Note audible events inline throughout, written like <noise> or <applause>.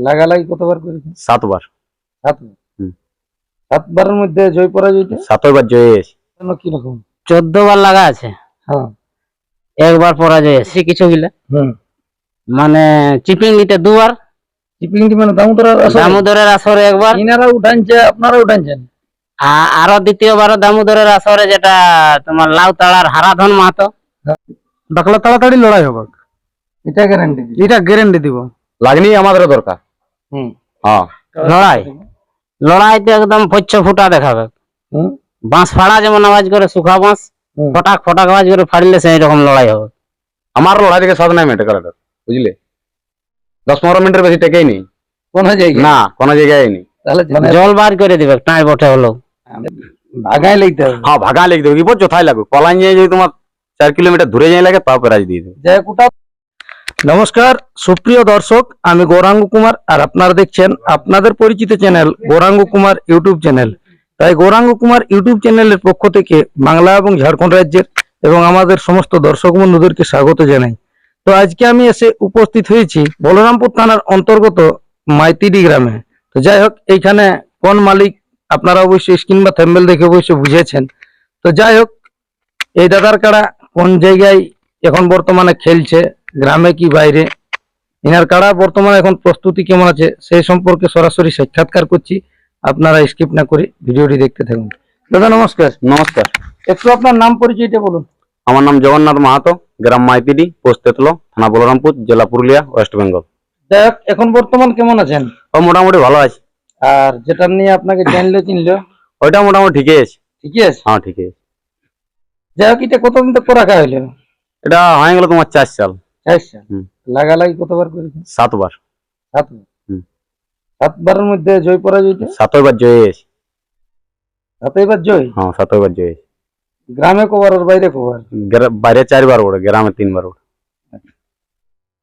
লাগালাগি কতবার করেছেন? সাতবার। সাতবার? হুম। সাতবারের মধ্যে জয় পরাজয়টা সাতবার জয় হয়েছে। কীরকম চোদ্দ বার লাগা আছে। হ্যাঁ। একবার পরাজয় আছে কিছু গিলা হুম। মানে চিপিং নিতে দুবার। চিপিংটি মানে দামোদরের আসরে? দামোদরের আসরে একবার। ইনারা উঠানছে আপনারা উঠানছেন? আরও দ্বিতীয়বার দামোদরের আসরে যেটা তোমার লাউতাড়ার হারাধন মাহাতো। বাকলা তাড়াতাড়ি লড়াই হবে। এটা গ্যারান্টি এটা গ্যারান্টি দিব। লাগনি আমাদের দরকার। লড়াই। লড়াইতে একদম পচ্ছ ফুটা দেখাবে। বাঁশ ফাড়া যেমন আওয়াজ করে শুখা বাঁশ। ফটাক ফটাক আওয়াজ করে ফাড়লে সেই রকম লড়াই হবে। আমার লড়াই থেকে স্বাদ নাই মেটে কালাটার বুঝলে? দশ পনেরো মিনিটের বেশি টেকেই নেই কোন জায়গা না কোনো জায়গায় নেই তাহলে মানে জল বার করে দিবে টাই বটে হলো। ভাগাই লাগতে হবে। হ্যাঁ ভাগা লিখ দেবো কি বল কোথায় লাগুক কলাই নিয়ে যদি তোমার চার কিলোমিটার দূরে যাই লাগে তাও প্রাইজ দিয়ে দেবে। নমস্কার, সুপ্রিয় দর্শক, আমি গৌরাঙ্গ কুমার আর আপনারা দেখছেন আপনাদের পরিচিত channel Gouranga Kumar YouTube channel. তাই গৌরাঙ্গ কুমার ইউটিউব চ্যানেলের পক্ষ থেকে বাংলা এবং ঝাড়খণ্ড রাজ্যের এবং আমাদের সমস্ত দর্শক বন্ধুদেরকে স্বাগত জানাই। তো আজকে আমি এসে উপস্থিত হয়েছি বলরামপুর থানার অন্তর্গত মাইতিডি গ্রামে। তো যাই হোক, এইখানে কোন মালিক আপনারা অবশ্যই স্ক্রিন বা থ্যাম্বেল দেখে অবশ্যই বুঝেছেন। তো যাই হোক, এই দাদার কাড়া কোন জায়গায় এখন বর্তমানে খেলছে গ্রামে কি বাইরে? ইনার কাড়া বর্তমানে এখন প্রস্তুতি কেমন আছে? সেই সম্পর্কে সরাসরি সাক্ষাৎকার করছি। আপনারা স্কিপ না করে ভিডিওটি দেখতে থাকুন। দাদা নমস্কার। নমস্কার। একটু আপনার নাম পরিচয়টা বলুন। আমার নাম জগন্নাথ মাহাতো গ্রাম মাইপিডি পোস্ট তেতলো থানা বলরামপুর জেলা পুরুলিয়া ওয়েস্ট বেঙ্গল। যাই হোক এখন বর্তমান কেমন আছেন? ও মোটামুটি ভালো আছে। আর যেটা নিয়ে আপনাকে জানলো চিনলো? ওইটা মোটামুটি ঠিকই আছে। ঠিকই আছে? হ্যাঁ ঠিকই আছে। যাই হোক এটা কতদিন তো রাখা হইল এটা হয়ে গেল তোমার চার সাল। লাগালাগি কতবার করেছেন? সাতবার। সাতবার? সাতবারের মধ্যে জয় পরাজয়টা? সাতবার জয় হয়েছে। সাতইবার জয়? হ্যাঁ সাতবার জয় হয়েছে। গ্রামে কবার আর বাইরে কবার? বাইরে চারবার ওড়ে গ্রামে তিনবার ওড়ে।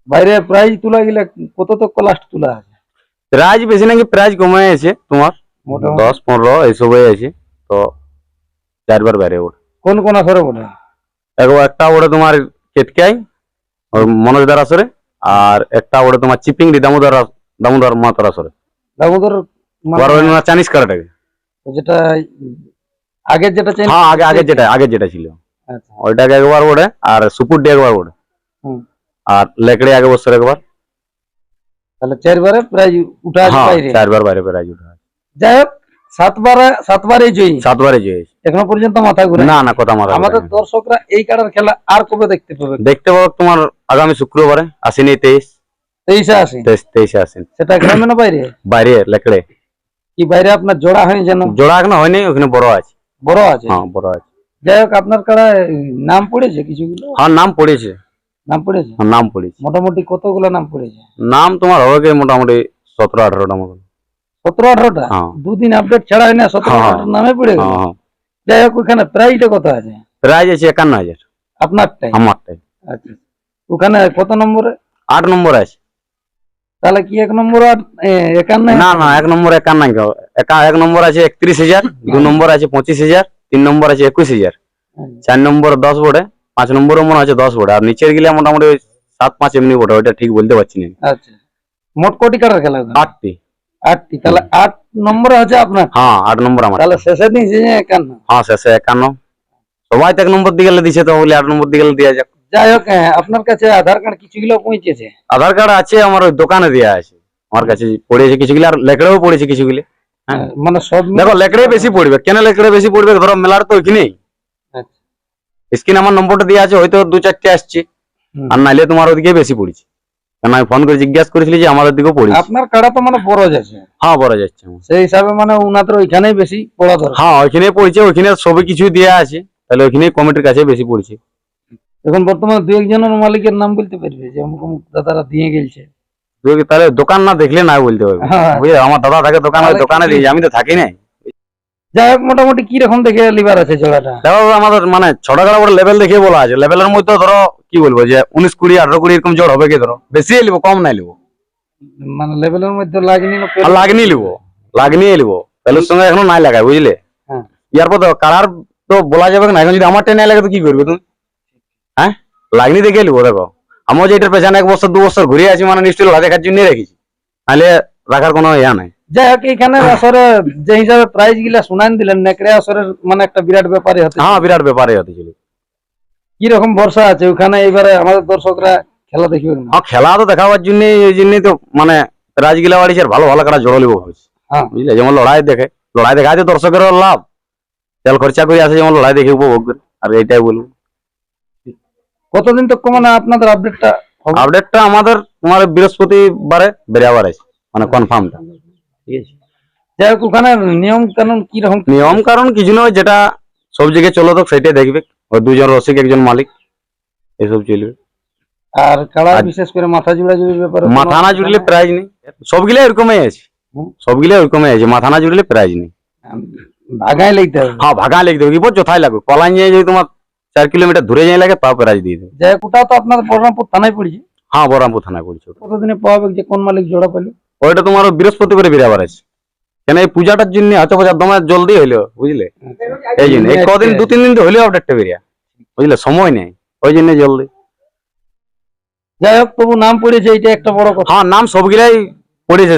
বাইরে প্রাইজ তুলা গেলে কত তক লাস্ট তুলা আছে? প্রাইজ বেশি নাকি প্রাইজ কমে আছে তোমার? দশ পনেরো এইসবই আছে তো চারবার বাইরে ওড়ে। কোন কোন আসরে বলে একবার একটা ওড়ে তোমার কেটকাই ওর মনোজদার আসরে আর একটা ওড়ে তোমার চিপিংড়ি দামোদর দামোদর মাতার আসরে দামোদর না চাইনিজ কারাটাকে যেটা যেটা হ্যাঁ আগে আগে যেটা আগে যেটা ছিল। আচ্ছা। ওইটাকে একবার ওড়ে আর একবার ওড়ে। আর লেকড়ে আগে বছর একবার। তাহলে চারবারে প্রাইজ উঠা আছে হ্যাঁ বাইরে। চারবার বাইরে প্রাইজ উঠে। যাই হোক সাতবারে সাতবারে জয়ী। সাতবারে জয়েছে এখনও পর্যন্ত মাথা ঘুরে না না কথা মাথা আমাদের দর্শকরা এই কাটার খেলা আর কবে দেখতে পাবে? দেখতে পাবো তোমার আগামী শুক্রবারে আসেনি তেইশ। তেইশে আসে তেইশে আসেন। সেটা গ্রামে না বাইরে? বাইরে লেকড়ে। কি বাইরে আপনার জোড়া হয়নি যেন? জোড়া এখনও হয়নি ওখানে বড় আছে। বড় আছে? হ্যাঁ বড় আছে। যাই হোক আপনার নাম পড়েছে কিছুগুলো? হ্যাঁ নাম পড়েছে। নাম পড়েছে? হ্যাঁ, নাম পড়েছে। মোটামুটি কতগুলো নাম পড়েছে? নাম তোমার হবে মোটামুটি সতেরো আঠারোটা মতো সতেরো আঠারোটা? হ্যাঁ। দুদিন আপডেট ছাড়া হয় না সতেরো হ্যাঁ, আঠারোটার নামে পড়ে গেল। হ্যাঁ যাই হোক ওখানে প্রাইসটা কত আছে? একান্ন হাজার। আপনারটাই আমারটাই। আচ্ছা। ওখানে কত নম্বরে? আট নম্বর আছে। তাহলে কি এক নম্বর আর একান্ন? না না এক নম্বর একান্ন একা- এক নম্বর আছে একত্রিশ হাজার দু নম্বর আছে পঁচিশ হাজার তিন নম্বর আছে একুশ হাজার। চার নম্বর দশ বোর্ডে পাঁচ নম্বরও মনে আছে দশ বোর্ডে আর নিচের গিলা মোটামুটি সাত পাঁচ এমনি বোর্ডে ওইটা ঠিক বলতে পারছি না। আচ্ছা। মোট কোটি কাটার খেলা আটটি। আটটি তাহলে আট নম্বরে হচ্ছে আপনার? হ্যাঁ আট নম্বর আমার। তাহলে শেষে যে একান্ন। হ্যাঁ শেষে একান্ন। সবাই তো এক নম্বর দিকে দিছে তো বলি আট নম্বর দিকে দেওয়া যাক। যাই হোক হ্যাঁ, আপনার কাছে আধার কার্ড কিছুগুলো পৌঁছেছে? আধার কার্ড আছে আমার ওই দোকানে দেওয়া আছে। আমার কাছে পড়েছে কিছুগুলি আর লেকড়েও পড়েছে কিছুগুলি হ্যাঁ। মানে সব দেখো লেকড়ে বেশি পড়বে। কেন লেকড়ে বেশি পড়বে? ধরো মেলার তো ওইখানেই। আচ্ছা। স্ক্রিন আমার নম্বরটা দেওয়া আছে হয়তো দু চারটে আসছে আর নাইলে তোমার ওদিকে বেশি পড়েছে। আমি ফোন করে জিজ্ঞাসা করেছিলি যে আমাদের দিকেও পড়েছে আপনার কাড়া তো মানে বড় যাচ্ছে। হ্যাঁ বড় যাচ্ছে সেই হিসাবে মানে উনাদের ওইখানেই বেশি পড়া দরকার হ্যাঁ ওইখানে পড়েছে ওইখানে সবই কিছু দেওয়া আছে। তাহলে ওইখানেই কমিটির কাছে বেশি পড়েছে। এখন বর্তমানে দু একজনের মালিকের নাম বলতে পারবে যে অমুক অমুক দাদারা দিয়ে কি তাহলে দোকান না দেখলে না বলতে পারবে? হ্যাঁ। আমার দাদা থাকে দোকানে দোকানে দিই আমি তো থাকি নাই যাই হোক মোটামুটি কি রকম দেখে লিভার আছে জোড়াটা দেখো আমাদের মানে ছোটখাটো বড় লেভেল দেখে বলা আছে। লেভেলের মধ্যে ধরো কি বলব যে উনিশ কুড়ি আঠারো কুড়ি এরকম জোর হবে কি ধরো? বেশি লিবো কম নাই লিবো। মানে লেভেলের মধ্যে লাগনি লাগনি লিবো। লাগনিয়ে লিবো। পেলের সঙ্গে এখনও নাই লাগায় বুঝলে? হ্যাঁ। ইয়ার পর কালার তো বলা যাবে না? এখন যদি আমারটা নাই লাগে তো কি করবে তুমি? হ্যাঁ? লাগনি দেখে লিবো দেখো। আমার যে এটার পেছনে এক বছর দু বছর ঘুরে আছি মানে নিশ্চয়ই দেখার জন্য রেখেছি। নাহলে রাখার কোনো ইয়া নাই। যাই হোক এখানে <coughs> আসরে যে হিসাবে প্রাইজ গিলা শুনান দিলেন নেকড়ে আসরের মানে একটা বিরাট ব্যাপারই হতে হ্যাঁ বিরাট ব্যাপারে হতেছিল কি রকম ভরসা আছে? ওখানে এবারে আমাদের দর্শকরা খেলা দেখবে না। হ্যাঁ খেলা তো দেখাবার জন্য এই জন্যই তো মানে রাজগিলা বাড়ি ভালো ভালো কাটা জড়ো লিব ভাবছি। হ্যাঁ। বুঝলে? যেমন লড়াই দেখে লড়াই দেখাতে দর্শকেরও লাভ। তেল খরচা করে আসে যেমন লড়াই দেখে উপভোগ করে। আর এইটাই বলব। কতদিন তো মানে আপনাদের আপডেটটা আপডেটটা আমাদের তোমার বৃহস্পতিবারে বেরিয়াবার আছে মানে কনফার্মটা ঠিক আছে যাই হোক ওখানে নিয়ম কানুন কি রকম নিয়ম কারণ কিছু নয় যেটা সব জায়গায় চলো তো সেটাই দেখবে। ওই দুজন রসিক একজন মালিক এসব চলবে। আর কাড়া বিশেষ করে মাথা জুড়া জুড়ির ব্যাপারে মাথা না জুড়লে প্রাইজ নেই। সবগুলা এরকমই আছে। সবগুলা ওরকমই আছে। মাথা না জুড়লে প্রাইজ নেই। ভাগাই লাগতে হবে। হ্যাঁ ভাগা লিখে দেবে কি বল যথাই লাগবে কলাই নিয়ে যদি তোমার চার কিলোমিটার দূরে যাই লাগে তাও প্রাইজ দিয়ে দেবে। যাই ওটাও তো আপনাদের বলরামপুর থানায় পড়েছে? হ্যাঁ বহরমপুর থানায় পড়ছে ওটা। কতদিনে পাওয়া যে কোন মালিক জোড়া পেল ওইটা তোমার বৃহস্পতিবারে বেরাবার আছে। কেন এই পূজাটার জন্য আচ্ছা পূজা তোমার জলদি হইল বুঝলে? এই জন্য এই কদিন দু তিন দিন তো হইলেও আপডেটটা বেরিয়া। বুঝলে সময় নেই ওই জন্য জলদি। যাই হোক তবু নাম পড়েছে এইটা একটা বড় কথা। হ্যাঁ নাম সবগুলাই পড়েছে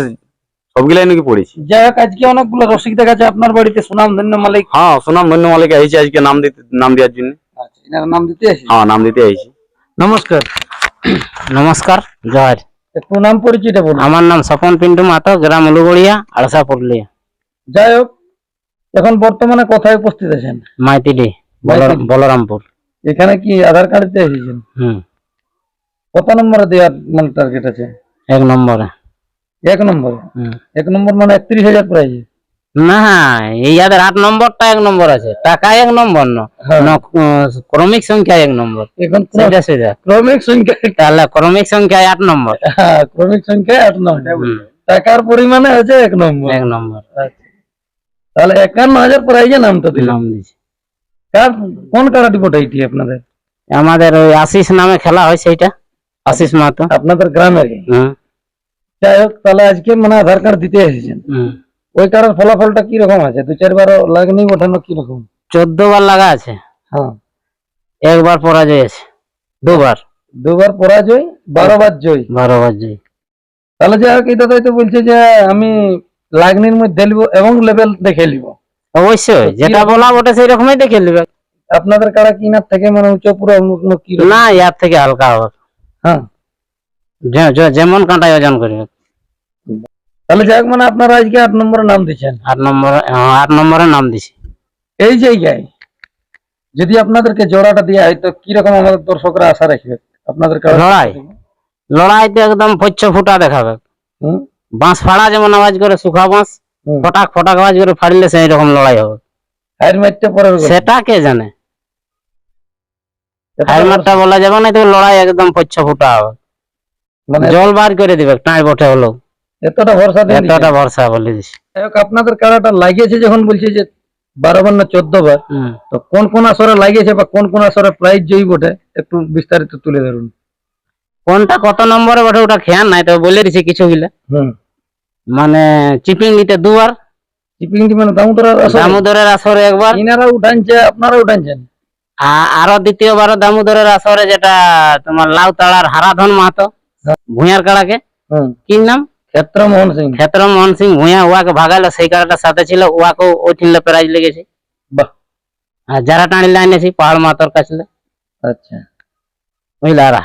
সবগুলাই নাকি পড়েছি। যাই হোক আজকে অনেকগুলো রসিক দেখা যাচ্ছে আপনার বাড়িতে সুনাম ধন্য মালিক। হ্যাঁ সুনাম ধন্য মালিক আইছে আজকে নাম দিতে নাম দেওয়ার জন্য। আচ্ছা এনার নাম দিতে হ্যাঁ নাম দিতে আইছি নমস্কার। নমস্কার জয়। নাম পরিচয়টা বলুন। আমার নাম স্বপন পিন্টু মাতো গ্রাম উলুগড়িয়া আড়সা পুরুলিয়া। যাই হোক এখন বর্তমানে কোথায় উপস্থিত আছেন? মাইতিডি। বলরামপুর। এখানে কি আধার কার্ড দিয়ে এসেছেন? হুম। কত নম্বরে দেওয়ার মানে টার্গেট আছে? এক নম্বরে। এক নম্বর? হুম। এক নম্বর মানে একত্রিশ হাজার প্রাইজ। না ইয়াদের আট নম্বরটা এক নম্বর আছে। টাকা এক নম্বর হ্যাঁ। ক্রমিক সংখ্যা এক নম্বর। এখন সেটা সেটা। ক্রমিক সংখ্যা তাহলে ক্রমিক সংখ্যা আট নম্বর। হ্যাঁ, ক্রমিক সংখ্যা আট নম্বর। টাকার পরিমাণে আছে এক নম্বর। এক নম্বর। আচ্ছা। তাহলে একান্ন হাজার প্রাইজে নামটা দিলাম। কার কোন কারাটি বটাইটি আপনাদের? আমাদের ওই আশিস নামে খেলা হয় সেইটা। আশিস মাহাতো। আপনাদের গ্রামের। যাই হোক তাহলে আজকে মানে আধার কার্ড দিতে এসেছেন। হুম। ওই কার্ডের ফলাফলটা কি রকম আছে? দু চারবার লাগনি ওঠানো কি রকম? চোদ্দ বার লাগা আছে। হ্যাঁ। একবার পরাজয় আছে। দুবার। দুবার পরাজয় বারো বার জয়। বারো বার জয়। তাহলে যাই হোক এটা তো বলছে যে আমি লাগনির মধ্যে লিব এবং লেভেল দেখে লিব। অবশ্যই যেটা বলা বটে সেই রকমই দেখে নেবে আপনাদের কারা কিনার থেকে মানে উচ্চ পুরো কি না ইয়ার থেকে হালকা হবে। হ্যাঁ। যে- যে- যেমন কাঁটায় ওজন করবে তাহলে যাই হোক মানে আপনারা আজকে আট নম্বরে নাম দিচ্ছেন আট নম্বরে হ্যাঁ, আট নম্বরে নাম দিছি এই জায়গায় যদি আপনাদেরকে জোড়াটা দেওয়া হয় তো কীরকম আমাদের দর্শকরা আশা রাখবে? আপনাদের লড়াই। লড়াইতে একদম পচ্ছ ফুটা দেখাবে। বাঁশ ফাড়া যেমন আওয়াজ করে শুখা বাঁশ ফটাক ফটাক আওয়াজ করে ফাড়লে সেই রকম লড়াই হবে। হাইর পরের কথা। সেটা কে জানে? এটা হেলমেটটা বলা যাবে না তো লড়াই একদম পচ্ছ ফুটা হবে। মানে জল বার করে দিবে টাই বটে হলো। এতটা ভরসা এতটা ভরসা বলে যাই আপনাদের কারাটা লাগিয়েছে যখন বলছে যে বারো বার না চোদ্দ বার তো কোন কোন আসরে লাগিয়েছে বা কোন কোন আসরে প্রাইজ জয়ী বটে একটু বিস্তারিত তুলে ধরুন। কোনটা কত নম্বরে বটে ওটা খেয়াল নাই তো বলে দিছি কিছু গিলা হুম। মানে চিপিং নিতে দুবার। চিপিং মানে দামোদরের আসরে? দামোদরের আসরে একবার। ইনারা উঠানছে আপনারা উঠানছেন? আরও দ্বিতীয়বার দামোদরের আসরে যেটা তোমার লাউ তাড়ার হারাধন মাহাতো ভুঁয়ার কাড়াকে। হুম। কি নাম? ক্ষেত্র মোহন সিং ক্ষেত্র মোহন সিং ভুঁয়া উয়াকে ভাগাইলো সেই কাড়াটার সাথে ছিল উয়াকেও ওই ঠিনলে প্রাইজ লেগেছে বাহ আর যারা টানিলে আনেছি পাহাড় মাতর কাছে আচ্ছা বুঝলে আর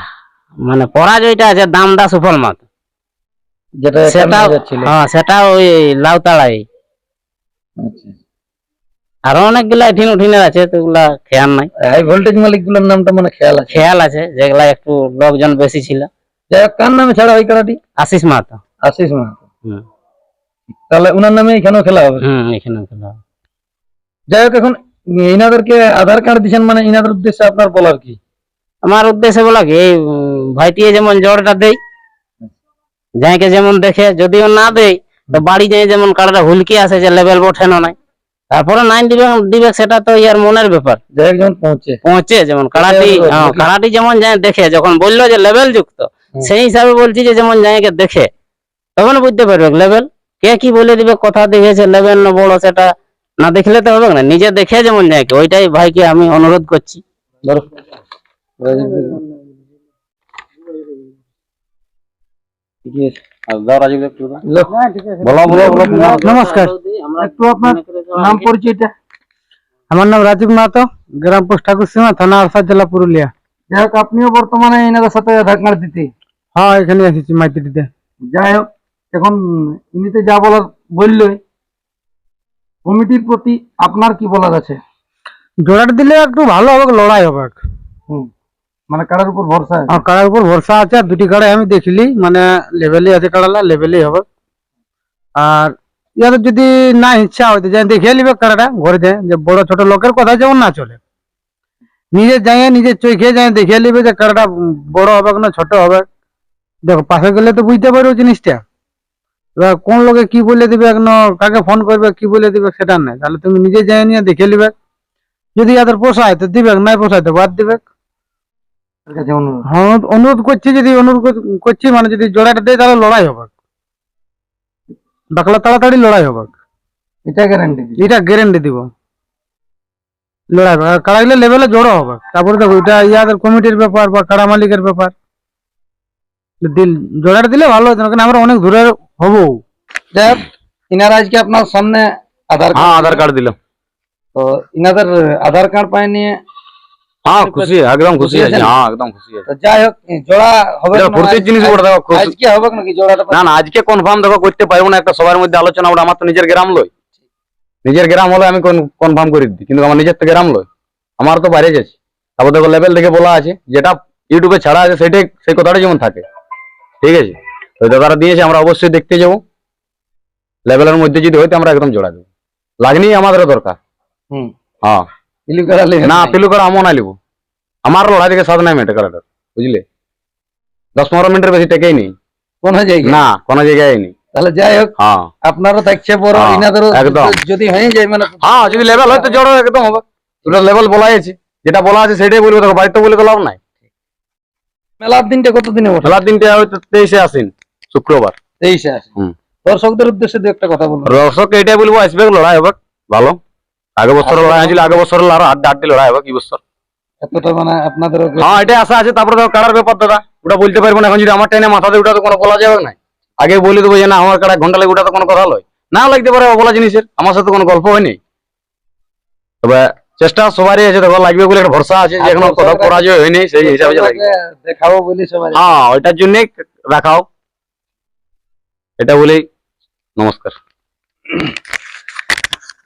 মানে পরাজয়টা আছে দামদা সুফল মাত যেটা সেটা হ্যাঁ সেটা ওই লাউ তাড়াই আচ্ছা আরও অনেকগুলা এঠিন উঠিনের আছে তো ওগুলা খেয়াল নাই হাই ভোল্টেজ মালিকগুলোর নামটা মানে খেয়াল আছে খেয়াল আছে যেগুলা একটু লোকজন বেশি ছিল যাই হোক কার নামে ছাড়া ওই খেলাটি আশিস মাহাতো আশিস মাহাতো। তাহলে ওনার নামে এখানেও খেলা হবে? হুম এখানে খেলা হবে। যাই হোক এখন ইনাদেরকে আধার কার্ড দিচ্ছেন মানে ইনাদের উদ্দেশ্যে আপনার বলার কি? আমার উদ্দেশ্যে বলা কি এই ভাইটিয়ে যেমন যাইকে যেমন দেখে যদিও না দেই তো বাড়ি যাই যেমন কারোটা হুলকি আসে যে লেভেল বঠে না নাই তারপরে নাইন দিবে দিবে সেটা তো ইয়ার মনের ব্যাপার। যাই হোক পৌঁছে। পৌঁছে যেমন কারাটি হ্যাঁ, কারাটি যেমন যায় দেখে যখন বলল যে লেভেল যুক্ত সেই হিসাবে বলছি যে যেমন যাইকে দেখে তখন বুঝতে পারবে লেভেল কে কি বলে দিবে কথা দেখেছে লেভেল না বড় সেটা না দেখলে তো হবে না। নিজে দেখে যেমন যাইকে ওইটাই ভাইকে আমি অনুরোধ করছি। নমস্কার। একটু আপনার নাম পরিচয়টা। আমার নাম রাজীব মাহাতো গ্রাম পোস্ট ঠাকুরসীমা থানা আরসা জেলা পুরুলিয়া। যাই হোক আপনিও বর্তমানে এনাদের সাথে আধার কার্ড দিতে হ্যাঁ এখানে এসেছি মাইতি দিতে যাই হোক এখন ইনিতে যা বলার বললই। কমিটির প্রতি আপনার কি বলার আছে? জোড়াটা দিলে একটু ভালো হবে লড়াই হবে। হুম। মানে কারার উপর ভরসা আছে? কারার উপর ভরসা আছে আর দুটি কাড়াই আমি দেখিলি মানে লেভেলই আছে কাড়ালা লেভেলই হবে। আর ইয়াদের যদি না ইচ্ছা হয় যায় দেখে নিবে কাড়াটা ঘরে যায় যে বড় ছোট লোকের কথা যেমন না চলে। নিজে যাই নিজে চোখে যায় দেখে নিবে যে কাড়াটা উম, বড় হবে না ছোট হবে। দেখো পাশে গেলে তো বুঝতে পারবে জিনিসটা। এবার কোন লোকে কি বলে দিবে এখন কাকে ফোন করবে কি বলে দিবে সেটা নেই। তাহলে তুমি নিজে যাই নিয়ে দেখে নিবে। যদি ইয়াদের পোষায় তো দিবে নাই পোষায় তো বাদ দিবে হ্যাঁ অনুরোধ করছি যদি অনুরোধ করছি মানে যদি জোড়াটা দেয় তাহলে লড়াই হবে বাকলা তাড়াতাড়ি লড়াই হবে এটা গ্যারান্টি এটা গ্যারান্টি দিব। লড়াই হবে। আর কাড়াইলে লেভেলে জড়ো হবে। তারপরে দেখো এটা ইয়াদের কমিটির ব্যাপার বা কাড়া মালিকের ব্যাপার। দিল জোড়াটা দিলে ভালো হতো না কারণ আমরা অনেক দূরে হব। দেখ ইনারা আজকে আপনার সামনে আধার হ্যাঁ আধার কার্ড দিলাম। তো ইনাদের আধার কার্ড পাই নিয়ে হ্যাঁ খুশি একদম খুশি আছে। হ্যাঁ একদম খুশি আছে। যাই হোক জোড়া হবে না ফুর্তির জিনিস বলে দেখো আজকে হবে নাকি জোড়াটা না না আজকে কনফার্ম দেখো করতে পারব না একটা সবার মধ্যে আলোচনা ওটা আমার তো নিজের গ্রাম লই। নিজের গ্রাম হলে আমি কনফার্ম করে দিই কিন্তু আমার নিজের তো গ্রাম লই। আমার তো বাইরে যাচ্ছি। তারপর দেখো লেভেল দেখে বলা আছে যেটা ইউটিউবে ছাড়া আছে সেটাই সেই কথাটা যেমন থাকে। ঠিক আছে? তো দাদারা দিয়েছে আমরা অবশ্যই দেখতে যাব। লেভেলের মধ্যে যদি হইতে আমরা একদম জোড়া দেবো। লাগনি আমাদেরও দরকার। হুম। হ্যাঁ। না নাই। পিলু করে আমও না লিবো। আমার লড়াই থেকে সাত নাই মেটে বুঝলে? দশ পনেরো মিনিটের বেশি টেকেই নেই। কোন জায়গা না কোনো জায়গায় নেই। তাহলে যাই হোক হ্যাঁ। আপনারও থাকছে বড় হ্যাঁ, ইনাদেরও একদম। যদি হয়ে যায় মানে হ্যাঁ যদি লেভেল হয় তো জড়ো একদম হবে। দুটো লেভেল বলা আছে। যেটা বলা আছে সেটাই বলব দেখো বাড়িতে বলে তো লাভ নাই। মেলার দিনটা কত দিনে খেলার দিনটা হয়তো তেইশে আসেন শুক্রবার। তেইশে দর্শকদের উদ্দেশ্যে দু একটা কথা বলুন। দর্শক এটাই বলব আসবে লড়াই হবে ভালো। আগে বছর লড়াই হয়েছিল আগে বছর আরও আড্ডা আড্ডি লড়াই হবে কি বছর? এতটা মানে হ্যাঁ এটাই আশা আছে তারপরে দেখো কাড়ার ব্যাপার দাদা ওটা বলতে পারব না এখন যদি আমার টাইনে মাথাতে ওটা তো কোনো বলা যাবে না। আগে বলে দেবো যে না আমার কাড়া ঘণ্টা লাগে ওটা তো কোনো কথা লয় না লাগতে পারে অবলা জিনিসের আমার সাথে কোনো গল্প হয়নি। তবে চেষ্টা সবারই আছে দেখো লাগবে বলে একটা ভরসা আছে যে এখনও কথা পরাজয় হয়নি সেই হিসাবে দেখাবো বলি সবাই। হ্যাঁ ওইটার জন্যই রাখাও এটা বলেই নমস্কার।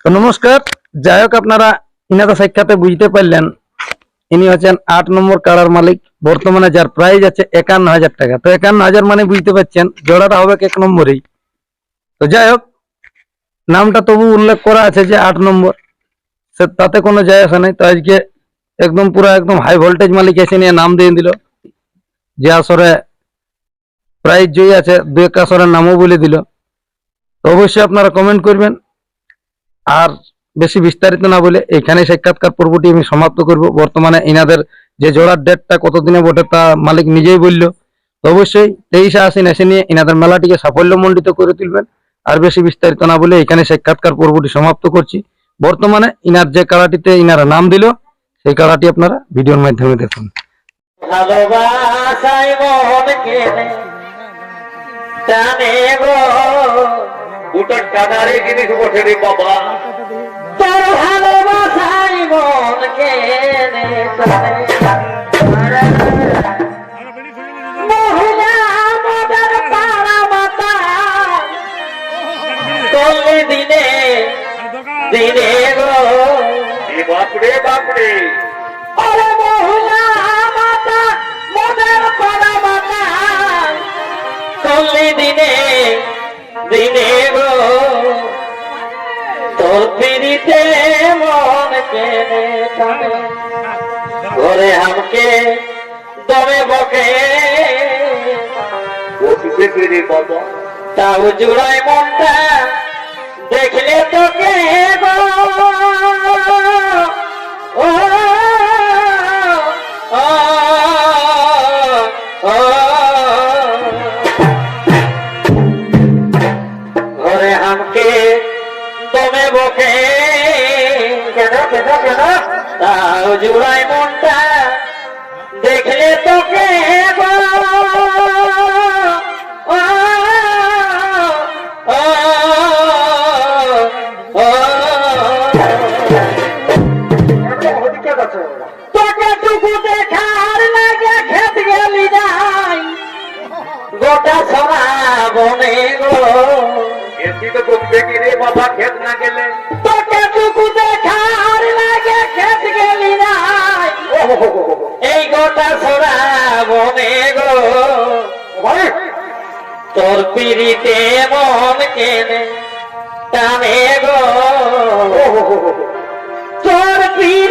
তো নমস্কার, যাই হোক আপনারা ইনাদের সাক্ষাতে বুঝতে পারলেন, ইনি হচ্ছেন আট নম্বর কাড়ার মালিক, বর্তমানে যার প্রাইস আছে একান্ন হাজার টাকা। তো একান্ন হাজার মানে বুঝতে পারছেন, জোড়াটা হবে এক নম্বরেই। তো যাই হোক, নামটা তবু উল্লেখ করা আছে যে আট নম্বর। সে তাতে কোনো যায় আসে নাই। তো আজকে একদম পুরো একদম হাই ভোল্টেজ মালিক এসে নিয়ে নাম দিয়ে দিল। যে আসরে প্রাইজ জয়ী আছে দু এক আসরের নামও বলে দিল। তো অবশ্যই আপনারা কমেন্ট করবেন। আর বেশি বিস্তারিত না বলে এইখানে সাক্ষাৎকার পর্বটি আমি সমাপ্ত করব। বর্তমানে ইনাদের যে জোড়ার ডেটটা কতদিনে বটে তা মালিক নিজেই বলল। অবশ্যই তেইশে আসেন এসে নিয়ে ইনাদের মেলাটিকে সাফল্যমণ্ডিত করে তুলবেন। আর বেশি বিস্তারিত না বলে এখানে সাক্ষাৎকার পর্বটি সমাপ্ত করছি। বর্তমানে ইনার যে কাড়াটিতে ইনারা নাম দিল, সেই কাড়াটি আপনারা ভিডিওর মাধ্যমে দেখুন। ভালোবাসাই মন কেনে জানে গো। দুটো টাকারে জিনিস বসে রে বাবা। তোর ভালোবাসাই মন কেনে ঘরে আমাকে দমে বকে। তাও জুড়াই মনটা দেখলে তোকে গো। জুড়াই মনটা, দেখলে তোকে গোটা সরা বনে গো। এমনি তো দেখি রে বাবা, খেত না এই ছড়া বনে গো তোর পিড়িতে মন কেনে টানে গো। তোর পিড়ি